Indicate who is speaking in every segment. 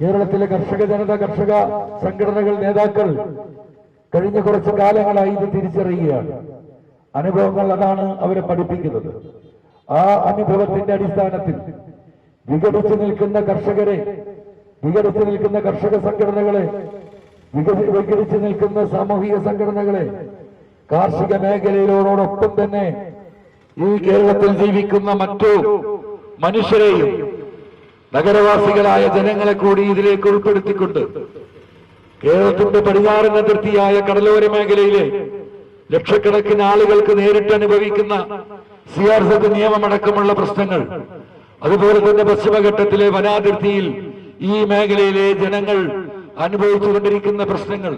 Speaker 1: കേരളത്തിലെ കർഷക ജനത കർഷക സംഘടനകൾ നേതാക്കൾ കഴിഞ്ഞ കുറച്ച് കാലങ്ങളായി ഇത് തിരിച്ചറിയുകയാണ്. അനുഭവങ്ങൾ അതാണ് അവരെ പഠിപ്പിക്കുന്നത്. ആ അനുഭവത്തിന്റെ അടിസ്ഥാനത്തിൽ വികടിച്ചു നിൽക്കുന്ന കർഷകരെ വികടിച്ചു നിൽക്കുന്ന കർഷക സംഘടനകളെ വികടിച്ചു നിൽക്കുന്ന സാമൂഹിക സംഘടനകളെ കാർഷിക മേഖലയിലോടൊപ്പം തന്നെ ഈ കേരളത്തിൽ ജീവിക്കുന്ന മറ്റു മനുഷ്യരെയും നഗരവാസികളായ ജനങ്ങളെ കൂടി ഇതിലേക്ക് ഉൾപ്പെടുത്തിക്കൊണ്ട് കേരളത്തിന്റെ പടിഞ്ഞാറൻ അതിർത്തിയായ കടലോര മേഖലയിലെ ലക്ഷക്കണക്കിന് ആളുകൾക്ക് നേരിട്ട് അനുഭവിക്കുന്ന സി നിയമമടക്കമുള്ള പ്രശ്നങ്ങൾ അതുപോലെ തന്നെ പശ്ചിമഘട്ടത്തിലെ വനാതിർത്തിയിൽ ഈ മേഖലയിലെ ജനങ്ങൾ അനുഭവിച്ചുകൊണ്ടിരിക്കുന്ന പ്രശ്നങ്ങൾ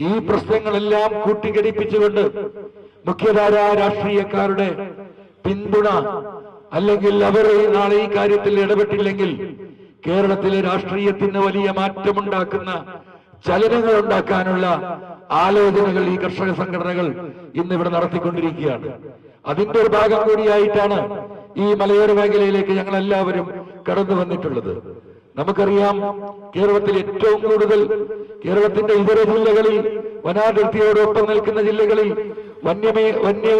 Speaker 1: ഈ പ്രശ്നങ്ങളെല്ലാം കൂട്ടിഘടിപ്പിച്ചുകൊണ്ട് മുഖ്യധാരാ രാഷ്ട്രീയക്കാരുടെ പിന്തുണ അല്ലെങ്കിൽ അവർ നാളെ ഈ കാര്യത്തിൽ ഇടപെട്ടില്ലെങ്കിൽ കേരളത്തിലെ രാഷ്ട്രീയത്തിന് വലിയ മാറ്റമുണ്ടാക്കുന്ന ചലനങ്ങൾ ഉണ്ടാക്കാനുള്ള ആലോചനകൾ ഈ കർഷക സംഘടനകൾ ഇന്ന് ഇവിടെ നടത്തിക്കൊണ്ടിരിക്കുകയാണ്. അതിന്റെ ഒരു ഭാഗം കൂടിയായിട്ടാണ് ഈ മലയോര മേഖലയിലേക്ക് ഞങ്ങൾ എല്ലാവരും കടന്നു വന്നിട്ടുള്ളത്. നമുക്കറിയാം കേരളത്തിൽ ഏറ്റവും കൂടുതൽ കേരളത്തിന്റെ ഇതര ജില്ലകളിൽ വനാതിർത്തിയോടൊപ്പം നിൽക്കുന്ന ജില്ലകളിൽ വന്യമേ വന്യ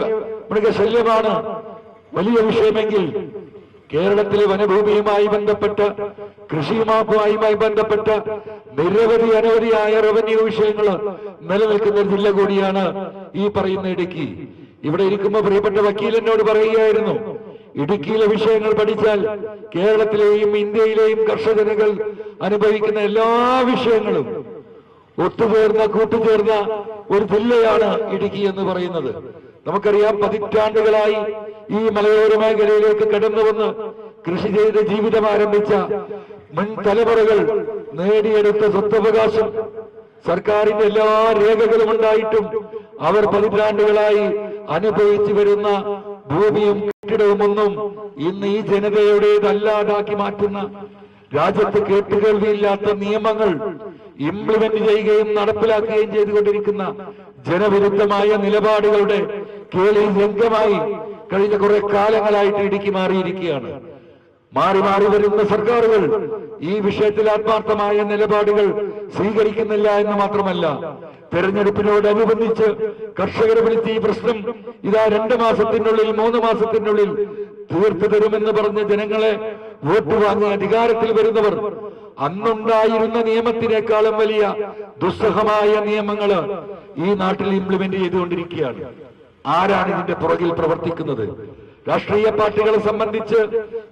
Speaker 1: മൃഗശല്യമാണ് വലിയ വിഷയമെങ്കിൽ കേരളത്തിലെ വനഭൂമിയുമായി ബന്ധപ്പെട്ട മാപ്പുമായി ബന്ധപ്പെട്ട നിരവധി അനവധിയായ റവന്യൂ വിഷയങ്ങൾ നിലനിൽക്കുന്ന ഒരു ജില്ല കൂടിയാണ് ഈ പറയുന്ന ഇടുക്കി. ഇവിടെ ഇരിക്കുമ്പോൾ പ്രിയപ്പെട്ട വക്കീൽ എന്നോട് പറയുകയായിരുന്നു ഇടുക്കിയിലെ വിഷയങ്ങൾ പഠിച്ചാൽ കേരളത്തിലെയും ഇന്ത്യയിലെയും കർഷകനുകൾ അനുഭവിക്കുന്ന എല്ലാ വിഷയങ്ങളും ഒത്തുചേർന്ന കൂട്ടുചേർന്ന ഒരു ജില്ലയാണ് ഇടുക്കി എന്ന് പറയുന്നത്. നമുക്കറിയാം പതിറ്റാണ്ടുകളായി ഈ മലയോര മേഖലയിലേക്ക് കടന്നു വന്ന് കൃഷി ചെയ്ത് ജീവിതം ആരംഭിച്ച മുൻ തലമുറകൾ നേടിയെടുത്ത സ്വത്തവകാശം സർക്കാരിന്റെ എല്ലാ രേഖകളും ഉണ്ടായിട്ടും അവർ പതിറ്റാണ്ടുകളായി അനുഭവിച്ചു വരുന്ന ഭൂമിയും കെട്ടിടവുമൊന്നും ഇന്ന് ഈ ജനതയുടേതല്ലാതാക്കി മാറ്റുന്ന രാജ്യത്ത് കേട്ടുകേൾവിയില്ലാത്ത നിയമങ്ങൾ ഇംപ്ലിമെന്റ് ചെയ്യുകയും നടപ്പിലാക്കുകയും ചെയ്തുകൊണ്ടിരിക്കുന്ന ജനവിരുദ്ധമായ നിലപാടുകളുടെ കേളി വ്യംഗമായി കഴിഞ്ഞ കുറെ കാലങ്ങളായിട്ട് ഇടുക്കി മാറിയിരിക്കുകയാണ്. മാറി മാറി വരുന്ന സർക്കാരുകൾ ഈ വിഷയത്തിൽ ആത്മാർത്ഥമായ നിലപാടുകൾ സ്വീകരിക്കുന്നില്ല എന്ന് മാത്രമല്ല തെരഞ്ഞെടുപ്പിനോടനുബന്ധിച്ച് കർഷകർ വിളിച്ച് ഈ പ്രശ്നം ഇതാ രണ്ട് മാസത്തിനുള്ളിൽ മൂന്ന് മാസത്തിനുള്ളിൽ തീർത്തു തരുമെന്ന് പറഞ്ഞ് ജനങ്ങളെ വോട്ട് വാങ്ങി അധികാരത്തിൽ വരുന്നവർ അന്നുണ്ടായിരുന്ന നിയമത്തിനേക്കാളും വലിയ ദുസ്സഹമായ നിയമങ്ങൾ ഈ നാട്ടിൽ ഇംപ്ലിമെന്റ് ചെയ്തുകൊണ്ടിരിക്കുകയാണ്. ആരാണ് ഇതിന്റെ പുറകിൽ പ്രവർത്തിക്കുന്നത്? രാഷ്ട്രീയ പാർട്ടികളെ സംബന്ധിച്ച്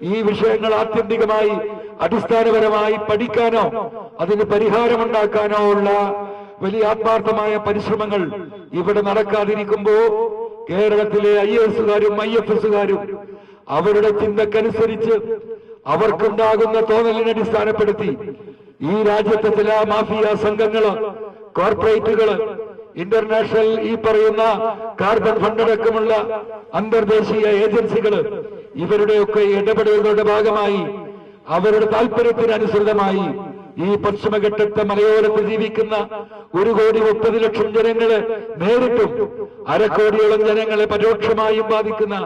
Speaker 1: ഈ വിഷയങ്ങൾ ആത്യന്തികമായി അടിസ്ഥാനപരമായി പഠിക്കാനോ അതിന് പരിഹാരമുണ്ടാക്കാനോ ഉള്ള വലിയ ആത്മാർത്ഥമായ പരിശ്രമങ്ങൾ ഇവിടെ നടക്കാതിരിക്കുമ്പോ കേരളത്തിലെ ഐ എസുകാരും ഐ എഫ് എസുകാരും അവരുടെ ചിന്തക്കനുസരിച്ച് അവർക്കുണ്ടാകുന്ന തോന്നലിനെ അടിസ്ഥാനപ്പെടുത്തി ഈ രാജ്യത്തെ ചില മാഫിയ സംഘങ്ങൾ കോർപ്പറേറ്റുകൾ ഇന്റർനാഷണൽ ഈ പറയുന്ന കാർബൺ ഫണ്ട് അടക്കമുള്ള അന്തർദേശീയ ഏജൻസികൾ ഇവരുടെയൊക്കെ ഇടപെടലുകളുടെ ഭാഗമായി അവരുടെ താല്പര്യത്തിനനുസൃതമായി ഈ പശ്ചിമഘട്ടത്തെ മലയോരത്ത് ജീവിക്കുന്ന ഒരു കോടി മുപ്പത് ലക്ഷം ജനങ്ങളെ നേരിട്ടും അരക്കോടിയോളം ജനങ്ങളെ പരോക്ഷമായും ബാധിക്കുന്ന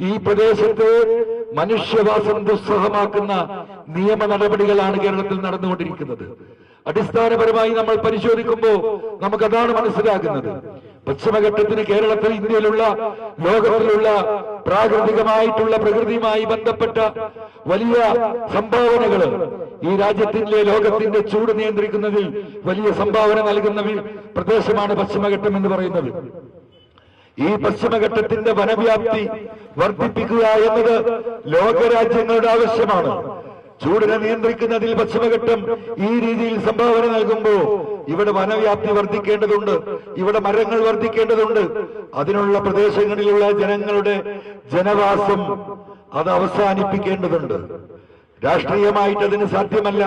Speaker 1: ഈ പ്രദേശത്ത് മനുഷ്യവാസം ദുസ്സഹമാക്കുന്ന നിയമ നടപടികളാണ് കേരളത്തിൽ നടന്നുകൊണ്ടിരിക്കുന്നത്. അടിസ്ഥാനപരമായി നമ്മൾ പരിശോധിക്കുമ്പോൾ നമുക്കതാണ് മനസ്സിലാക്കുന്നത് പശ്ചിമഘട്ടത്തിന് കേരളത്തിൽ ഇന്ത്യയിലുള്ള ലോകത്തിലുള്ള പ്രാകൃതികമായിട്ടുള്ള പ്രകൃതിയുമായി ബന്ധപ്പെട്ട വലിയ സംഭാവനകൾ ഈ രാജ്യത്തിന്റെ ലോകത്തിന്റെ ചൂട് നിയന്ത്രിക്കുന്നതിൽ വലിയ സംഭാവന നൽകുന്ന പ്രദേശമാണ് പശ്ചിമഘട്ടം എന്ന് പറയുന്നത്. ഈ പശ്ചിമഘട്ടത്തിന്റെ വനവ്യാപ്തി വർദ്ധിപ്പിക്കുക എന്നത് ലോകരാജ്യങ്ങളുടെ ആവശ്യമാണ്. ചൂടിനെ നിയന്ത്രിക്കുന്നതിൽ പശ്ചിമഘട്ടം ഈ രീതിയിൽ സംഭാവന നൽകുമ്പോ ഇവിടെ വനവ്യാപ്തി വർദ്ധിക്കേണ്ടതുണ്ട്. ഇവിടെ മരങ്ങൾ വർദ്ധിക്കേണ്ടതുണ്ട്. അതിനുള്ള പ്രദേശങ്ങളിലുള്ള ജനങ്ങളുടെ ജനവാസം അത് അവസാനിപ്പിക്കേണ്ടതുണ്ട്. രാഷ്ട്രീയമായിട്ട് അതിന് സാധ്യമല്ല.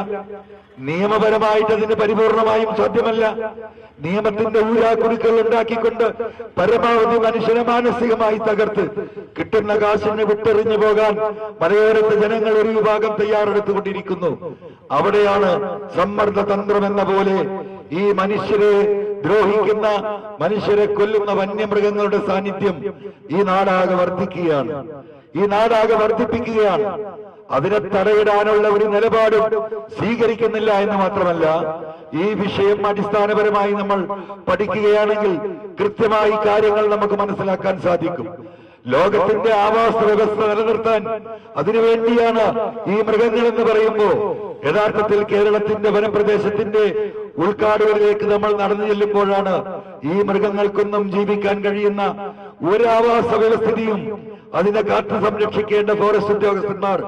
Speaker 1: നിയമപരമായിട്ട് അതിന് പരിപൂർണമായും സാധ്യമല്ല. നിയമത്തിന്റെ ഊരാക്കുരുക്കൾ ഉണ്ടാക്കിക്കൊണ്ട് പരമാവധി മനുഷ്യനെ മാനസികമായി തകർത്ത് കിട്ടുന്ന കാശിന് വിട്ടെറിഞ്ഞു പോകാൻ മലയോരത്തെ ജനങ്ങൾ ഒരു വിഭാഗം തയ്യാറെടുത്തുകൊണ്ടിരിക്കുന്നു. അവിടെയാണ് സമ്മർദ്ദ തന്ത്രം എന്ന പോലെ ഈ മനുഷ്യരെ ദ്രോഹിക്കുന്ന മനുഷ്യരെ കൊല്ലുന്ന വന്യമൃഗങ്ങളുടെ സാന്നിധ്യം ഈ നാടാകെ വർദ്ധിക്കുകയാണ്. ഈ നാടാകെ വർദ്ധിപ്പിക്കുകയാണ്. അതിനെ തടയിടാനുള്ള ഒരു നിലപാടും സ്വീകരിക്കുന്നില്ല എന്ന് മാത്രമല്ല ഈ വിഷയം അടിസ്ഥാനപരമായി നമ്മൾ പഠിക്കുകയാണെങ്കിൽ കൃത്യമായി കാര്യങ്ങൾ നമുക്ക് മനസ്സിലാക്കാൻ സാധിക്കും. ലോകത്തിന്റെ ആവാസ വ്യവസ്ഥ നിലനിർത്താൻ അതിനുവേണ്ടിയാണ് ഈ മൃഗങ്ങൾ എന്ന് പറയുമ്പോൾ യഥാർത്ഥത്തിൽ കേരളത്തിന്റെ വനപ്രദേശത്തിന്റെ ഉൾക്കാടുകളിലേക്ക് നമ്മൾ നടന്നു ചെല്ലുമ്പോഴാണ് ഈ മൃഗങ്ങൾക്കൊന്നും ജീവിക്കാൻ കഴിയുന്ന ഒരു ആവാസ വ്യവസ്ഥിതിയും അതിനെ കാത്തു സംരക്ഷിക്കേണ്ട ഫോറസ്റ്റ് ഉദ്യോഗസ്ഥന്മാർ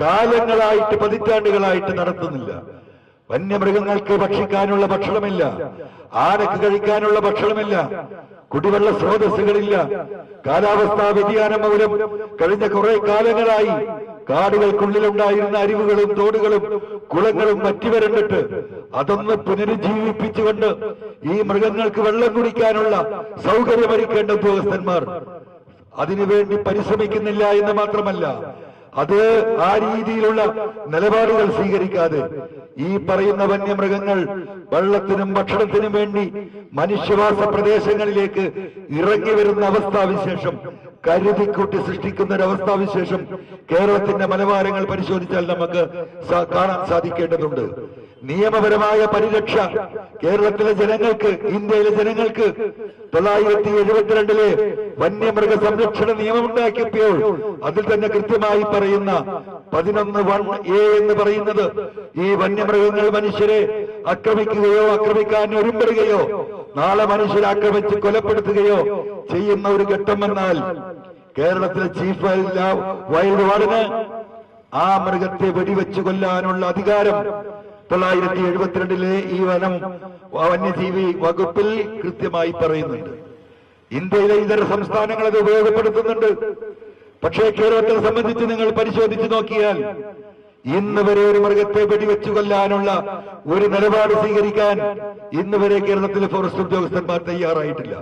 Speaker 1: കാലങ്ങളായിട്ട് പതിറ്റാണ്ടുകളായിട്ട് നടത്തുന്നില്ല. വന്യമൃഗങ്ങൾക്ക് ഭക്ഷിക്കാനുള്ള ഭക്ഷണമില്ല. ആനക്ക് കഴിക്കാനുള്ള ഭക്ഷണമില്ല. കുടിവെള്ള സ്രോതസ്സുകളില്ല. കാലാവസ്ഥാ വ്യതിയാനം മൂലം കഴിഞ്ഞ കുറെ കാലങ്ങളായി കാടുകൾക്കുള്ളിലുണ്ടായിരുന്ന അരിവുകളും തോടുകളും കുളങ്ങളും മറ്റുവരണ്ടിട്ട് അതൊന്ന് പുനരുജ്ജീവിപ്പിച്ചുകൊണ്ട് ഈ മൃഗങ്ങൾക്ക് വെള്ളം കുടിക്കാനുള്ള സൗകര്യമൊരുക്കേണ്ട ഉദ്യോഗസ്ഥന്മാർ. അതിനുവേണ്ടി പരിശ്രമിക്കുന്നില്ല എന്ന് മാത്രമല്ല അത് ആ രീതിയിലുള്ള നിലപാടുകൾ സ്വീകരിക്കാതെ ഈ പറയുന്ന വന്യമൃഗങ്ങൾ വെള്ളത്തിനും ഭക്ഷണത്തിനും വേണ്ടി മനുഷ്യവാസ പ്രദേശങ്ങളിലേക്ക് ഇറങ്ങി വരുന്ന അവസ്ഥാവിശേഷം കരുതിക്കൂട്ടി സൃഷ്ടിക്കുന്ന ഒരു അവസ്ഥാവിശേഷം കേരളത്തിന്റെ മലബാരങ്ങൾ പരിശോധിച്ചാൽ നമുക്ക് കാണാൻ സാധിക്കേണ്ടതുണ്ട്. നിയമപരമായ പരിരക്ഷ കേരളത്തിലെ ജനങ്ങൾക്ക് ഇന്ത്യയിലെ ജനങ്ങൾക്ക് തൊള്ളായിരത്തി എഴുപത്തിരണ്ടിലെ വന്യമൃഗ സംരക്ഷണ നിയമം ഉണ്ടാക്കിയപ്പോൾ അതിൽ തന്നെ കൃത്യമായി പറയുന്ന പതിനൊന്ന് വൺ എ എന്ന് പറയുന്നത് ഈ വന്യമൃഗങ്ങൾ മനുഷ്യരെ ആക്രമിക്കുകയോ ആക്രമിക്കാൻ ഒരുമ്പെടുകയോ നാളെ മനുഷ്യരെ ആക്രമിച്ച് കൊലപ്പെടുത്തുകയോ ചെയ്യുന്ന ഒരു ഘട്ടം എന്നാൽ കേരളത്തിലെ ചീഫ് വൈൽഡ് വൈൽഡ് വാർഡിന് ആ മൃഗത്തെ വെടിവെച്ച് കൊല്ലാനുള്ള അധികാരം തൊള്ളായിരത്തി എഴുപത്തിരണ്ടിലെ ഈ വനം വന്യജീവി വകുപ്പിൽ കൃത്യമായി പറയുന്നുണ്ട്. ഇന്ത്യയിലെ ഇതര സംസ്ഥാനങ്ങൾ അത് ഉപയോഗപ്പെടുത്തുന്നുണ്ട്. പക്ഷേ കേരളത്തെ സംബന്ധിച്ച് നിങ്ങൾ പരിശോധിച്ചു നോക്കിയാൽ ഇന്ന് വരെ ഒരു മൃഗത്തെ വെടിവെച്ചു കൊല്ലാനുള്ള ഒരു നിലപാട് സ്വീകരിക്കാൻ ഇന്ന് വരെ കേരളത്തിലെ ഫോറസ്റ്റ് ഉദ്യോഗസ്ഥന്മാർ തയ്യാറായിട്ടില്ല.